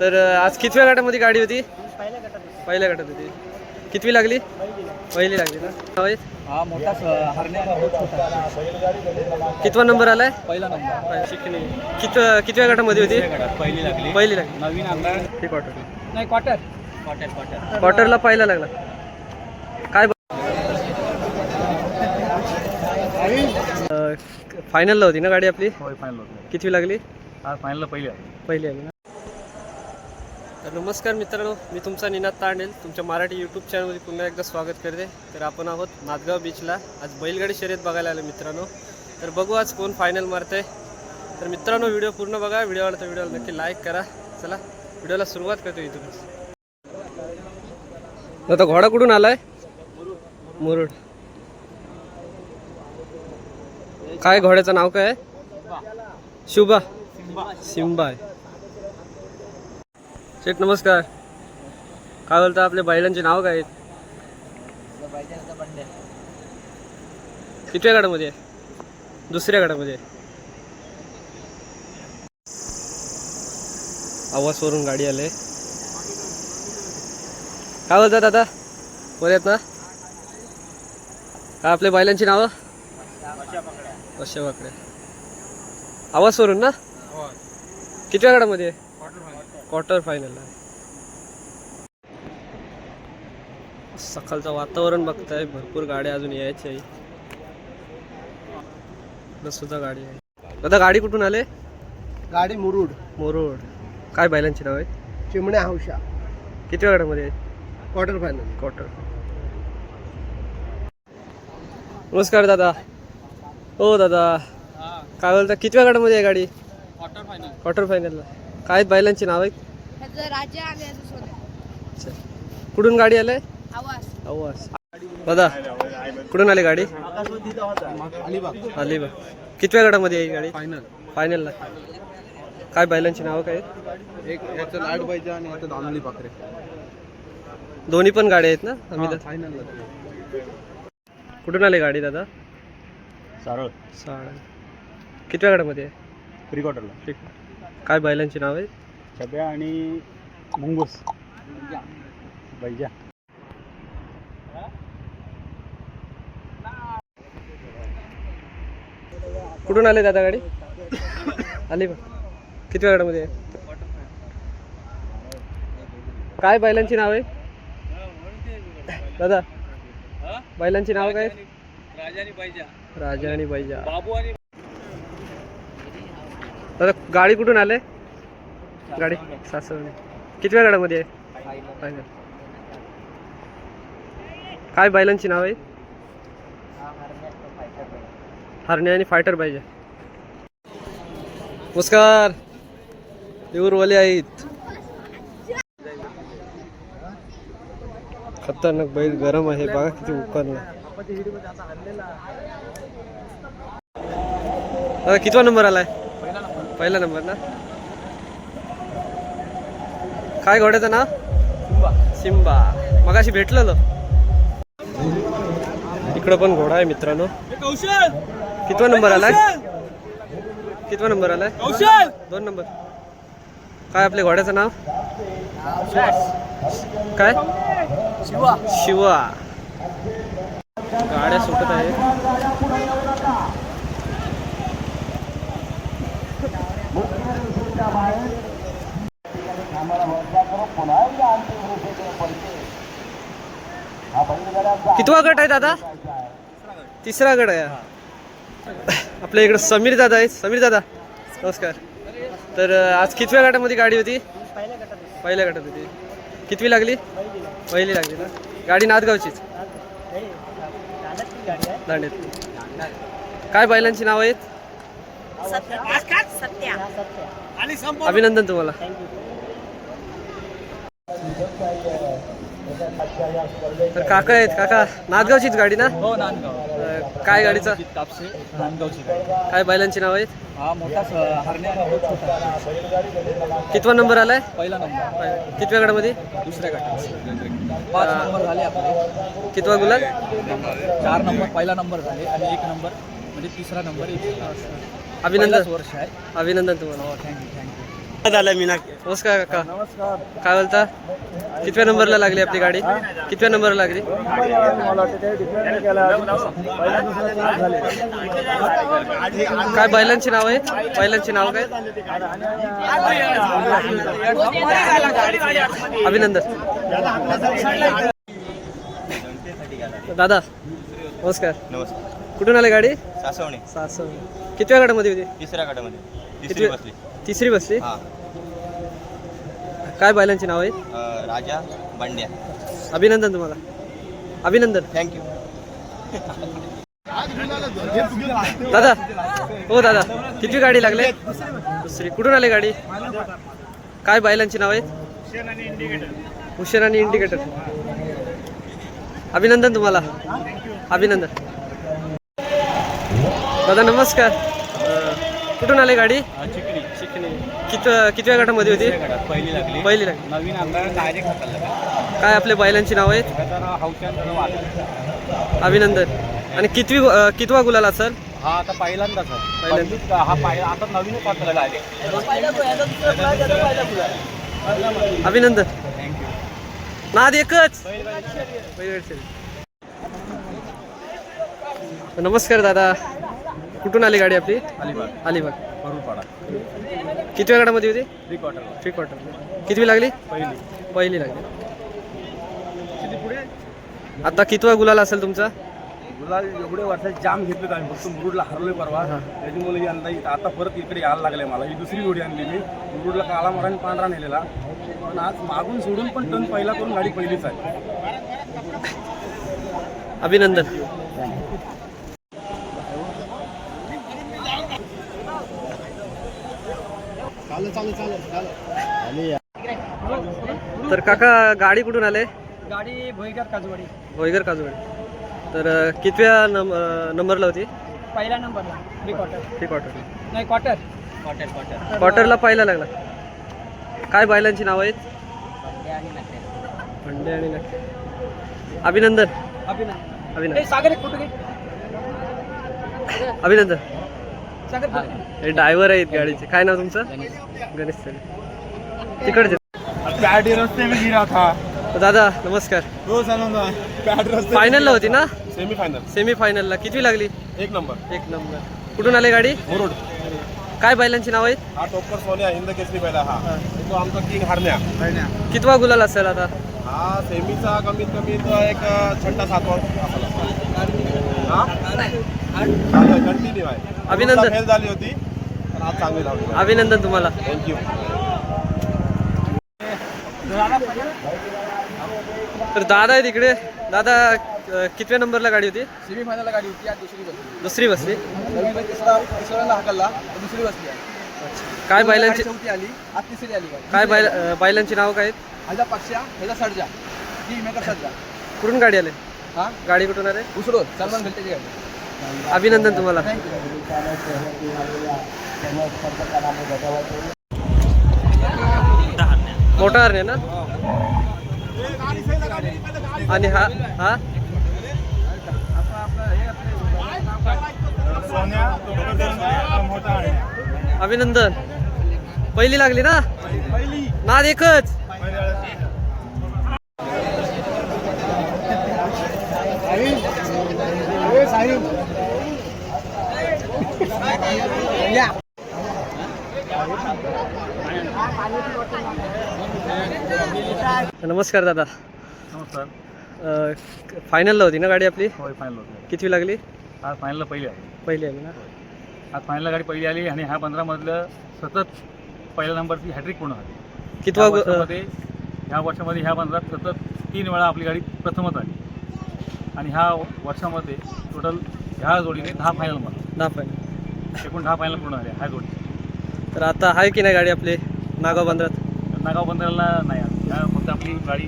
तर आज कितव्या गटामध्ये गाडी होती? पहिल्या गटात होती. कितवी लागली? पहिली लागली ना? कितवा नंबर आलाय? पहिला नंबर. शिकणे कित कितव्या गटामध्ये होती? पहिली लागली. पहिली लागली. नवीन ही क्वार्टर नाही क्वार्टर क्वार्टर क्वार्टर क्वार्टरला पहिला लागला. काय फायनलला होती ना गाडी आपली? होय फायनल होतं. कितवी लागली? फायनलला पहिली पहिली आली ना? तर नमस्कार मित्रांनो मी तुमचा निनाद तांडेल. तुमच्या मराठी यूट्यूब चॅनलमध्ये पुन्हा एकदा स्वागत करते. तर आपण आहोत नादगाव बीचला आज बैलगाडी शर्यत बघायला आलो मित्रांनो. तर बघू आज कोण फायनल मारते तर मित्रांनो व्हिडिओ पूर्ण बघा. व्हिडिओ तर व्हिडिओला नक्की लाईक करा. चला व्हिडिओला सुरुवात करतो इथूनच आता घोडा कुठून आलाय? मुरुड. काय घोड्याचं नाव काय शुभा. सिम्बा आहे शेठ नमस्कार. काय बोलता आपल्या बैलांचे नाव काय? आहेत कितव्या गाड्यामध्ये दुसऱ्या गाड्यामध्ये आवाजवरून गाडी आले. काय बोलतात आता बोलत ना. काय आपल्या बैलांची नावं? अशा वाकडे आवाजवरून ना? कितव्या गाड्यामध्ये आहे क्वार्टर फायनल सकाळचं वातावरण बघताय भरपूर गाड्या अजून यायच्या आहे. सुद्धा गाडी आहे. दादा गाडी कुठून आले? गाडी मुरुड. मोरोड. काय बैलांची नाव आहे? चिमण्या हौशा कितव्या गाड्यामध्ये आहे क्वार्टर फायनल क्वार्टर नमस्कार दादा. हो दादा. काय बोलता कितव्या गाड्यामध्ये आहे गाडी? क्वार्टर फायनल क्वार्टर फायनलला काय आहेत बैलांची नाव आहेत? ह्याचं राजा आणि ह्याचं सोन्या. अच्छा. कुठून गाडी आलाय आवाज. आवाज. दादा कुठून आली गाडी? अलिबाग. अलिबाग कितव्या गटामध्ये आहे ही गाडी? फायनल फायनलला काय बैलांची नावं काय आहेत? एक याचं लाड पाहिजे आणि याचं दोन्ही पण गाड्या आहेत ना आम्ही फायनल कुठून आली गाडी दादा? सरळ. साडा कितव्या गटामध्ये आहे? प्री क्वार्टरला ठीक काय बैलांची नाव आहे छब्या आणि मुंगूस. बैजा. कुठून आले दादा गाडी? अलिबाग कितव्या गटामध्ये आहे काय बैलांची नाव आहे? दादा बैलांची नाव काय? राजा आणि बैजा. राजा आणि बैजा. बाबू आणि दादा गाडी कुठून आले गाडी? सासवणे कितव्या गाड्यामध्ये आहे? फायनल. काय बैलांची नाव आहे? हरणे आणि फायटर पाहिजे. नमस्कार. देऊरवाले आहेत. खतरनाक बैल गरम आहे. बघा किती उकरला. दादा कितवा नंबर आलाय? पहिला नंबर ना? काय घोड्याचं नाव? सिम्बा मगाशी भेटलेलो. इकडं पण घोडा आहे मित्रांनो. कितवा नंबर आलाय? कितवा नंबर आलाय? दोन नंबर. काय आपल्या घोड्याचं नाव? काय? शिवा. शिवा. गाड्या सुटत आहे कितवा गट आहे दादा? तिसरा गट आहे. आपल्या इकडे समीर दादा आहे समीर दादा नमस्कार. तर आज कितव्या गटामध्ये गाडी होती? पहिल्या गटात होती. कितवी लागली? पहिली लागली ना? गाडी नादगावचीच. दांडेत काय बैलांची नाव आहेत? सत्या. अभिनंदन तुम्हाला. तर काका आहेत काका. नादगावचीच गाडी ना? हो नांदगाव. काय गाडीचा? कापसे नांदगावची गाडी. काय बैलांची नाव आहेत? हा मोठा हरण्या कितवा नंबर आलाय? पहिला नंबर. कितव्या गटामध्ये दुसऱ्या गटात पाच नंबर झाले आपले. कितवा गुलाल? चार नंबर पहिला नंबर झाले आणि एक नंबर म्हणजे तिसरा नंबर एक अभिनंदन. वर्ष आहे. अभिनंदन तुम्हाला. हो थँक्यू थँक्यू झालं मीना नमस्कार. काका काय बोलता? कितव्या नंबरला लागली आपली गाडी? कितव्या नंबरला लागली? काय बैलांची नाव आहेत बैलांची नाव काय? अभिनंदन. दादा नमस्कार. नमस्कार. कुठून आले गाडी? सासवणे. सासव कितव्या गटामध्ये होती? तिसऱ्या गटामध्ये तिसरी बसली. तिसरी बसली? हा. काय बैलांची नाव आहेत? अं, राजा बांड्या. अभिनंदन तुम्हाला. अभिनंदन. थँक्यू दादा हो दादा कितवी गाडी लागले? दुसरी. कुठून आली गाडी? काय बैलांची नाव आहेत? हुशेन आणि इंडिकेटर. अभिनंदन तुम्हाला. अभिनंदन. दादा नमस्कार. कुठून आली गाडी? चिकली चिकणी कित कितव्या गटामध्ये होती? पहिली लागली. पहिली लागली. नवीन आमदार डायरेक्ट काय आपल्या बैलांची नाव आहेत? अभिनंदन. आणि कितवी कितवा गुलाल असेल? हा आता पहिल्यांदाच आहे. पहिल्यांदा. पहिलीच हा पाहिला आता नवीनच वाटलं डायरेक्ट अभिनंदन. थँक्यू नाद एकच. नमस्कार दादा. कुठून आली गाडी आपली? अलिबाग. अलिबाग. करूपाडा कितव्या गटामध्ये होती? थ्री क्वार्टर थ्री क्वार्टर कितवी लागली? पहिली. पहिली लागली. आता कितवा गुलाल असेल तुमचा? गुलाल एवढे वर्षात जाम घेतले आम्ही. फक्त मुरुडला हरलोय परवा. त्याच्यामुळे यंदा इथं आता परत इकडे यायला लागले मला. ही दुसरी जोडी आणली मी. मुरुडला काळा मराठी पांढरा नेलेला. पण आज मागून सोडून पण टन पहिला करून गाडी पहिलीच आहे. अभिनंदन. तर काका गाडी कुठून आले? गाडी भोईकर काजवाडी. भोईगर काजूवाडी. तर कितव्या अं, नंबरला होती? पहिल्या नंबरला थ्री क्वार्टर थ्री क्वार्टर नाही क्वार्टर क्वार्टर क्वार्टर क्वार्टरला पहिला लागला. काय बैलांची नाव आहेत? अंडे आणि नक्की अभिनंदन. अभिनंदन. अभिनंदन. सागर अभिनंदन. हे. ड्रायव्हर आहेत गाडीचे. काय नाव तुमचं? गणेश सर. तिकडचे. गाडी रस्ते में गिरा था. दादा नमस्कार. हो रस्ते फायनलला होती ना? सेमी फायनल सेमी फायनलला कितवी लागली? एक नंबर. एक नंबर. कुठून आले गाडी? मुरुड. काय बैलांची नाव आहेत? हा टोपर सोन्या हिंद केसरी पहिला हा. तो आमचा किंग हरण्या. कितवा गुलाल असेल आता? हा सेमीचा कमीत कमी तो एक छठ्ठा सातवा कंटिन्यू आहे. अभिनंदन. फेल झाली होती पण आज चांगली लावली अभिनंदन तुम्हाला. थँक्यू तर दादा आहे तिकडे दादा अं, कितव्या नंबरला गाडी होती? सेमी फायनलला गाडी होती आज दुसरी बसली. दुसरी बसली. नवीन तिसरा तिसऱ्याला हाकलला तर दुसरी बसली आहे काय बैलांची चौथी आली आज तिसरी आली गाडी. काय बैल अं, बैलांची नाव काय आहेत? ह्याचा पक्षा ह्याचा सर्जा ती मेकर सर्जा कुठून गाडी आले? हा? गाडी कुठून आले? उसरो सलमान घलटेची गाडी. अभिनंदन तुम्हाला. मोठा हरणे ना? आणि हा हा? अभिनंदन. पहिली लागली ना? नाद एकच. नमस्कार दादा. नमस्कार. फायनलला होती ना गाडी आपली? होय फायनल होतं. कितवी लागली? आज फायनलला पहिली आली पहिली आली ना? आज फायनलला गाडी पहिली आली आणि ह्या पंधरामधलं सतत पहिल्या नंबरची हॅट्रिक पूर्ण झाली. कितवा ह्या गु- अं, वर्षामध्ये ह्या वर्षामध्ये ह्या पंधरात सतत तीन वेळा आपली गाडी प्रथमच आली. आणि ह्या वर्षामध्ये टोटल ह्या जोडीने दहा फायनल मला दहा फायनल एकूण दहा फायनल पूर्ण झाले ह्या जोडी तर आता आहे की नाही गाडी आपली? नागाव बंदरात? नागाव बंदराला नाही आली. ह्या फक्त आपली गाडी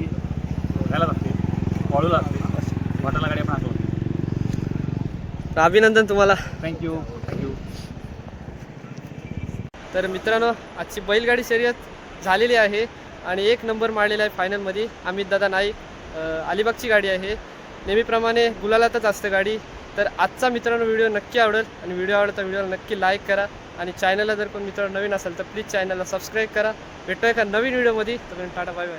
असते वाटाला गाडी आपण अभिनंदन तुम्हाला. थँक्यू थँक्यू तर मित्रांनो आजची बैलगाडी शर्यत झालेली आहे आणि एक नंबर मारलेला आहे फायनलमध्ये अमित दादा नाईक अलिबागची गाडी आहे. नेहमीप्रमाणे गुलालातच असतं गाडी. तर आजचा मित्रांनो व्हिडिओ नक्की आवडेल आणि व्हिडिओ आवडेल तर व्हिडिओला नक्की लाईक करा आणि चॅनलला जर कोण मित्र नवीन असेल तर प्लीज चॅनलला सबस्क्राईब करा. भेटूया एका नवीन व्हिडिओमध्ये. तर टाटा बाय बाय.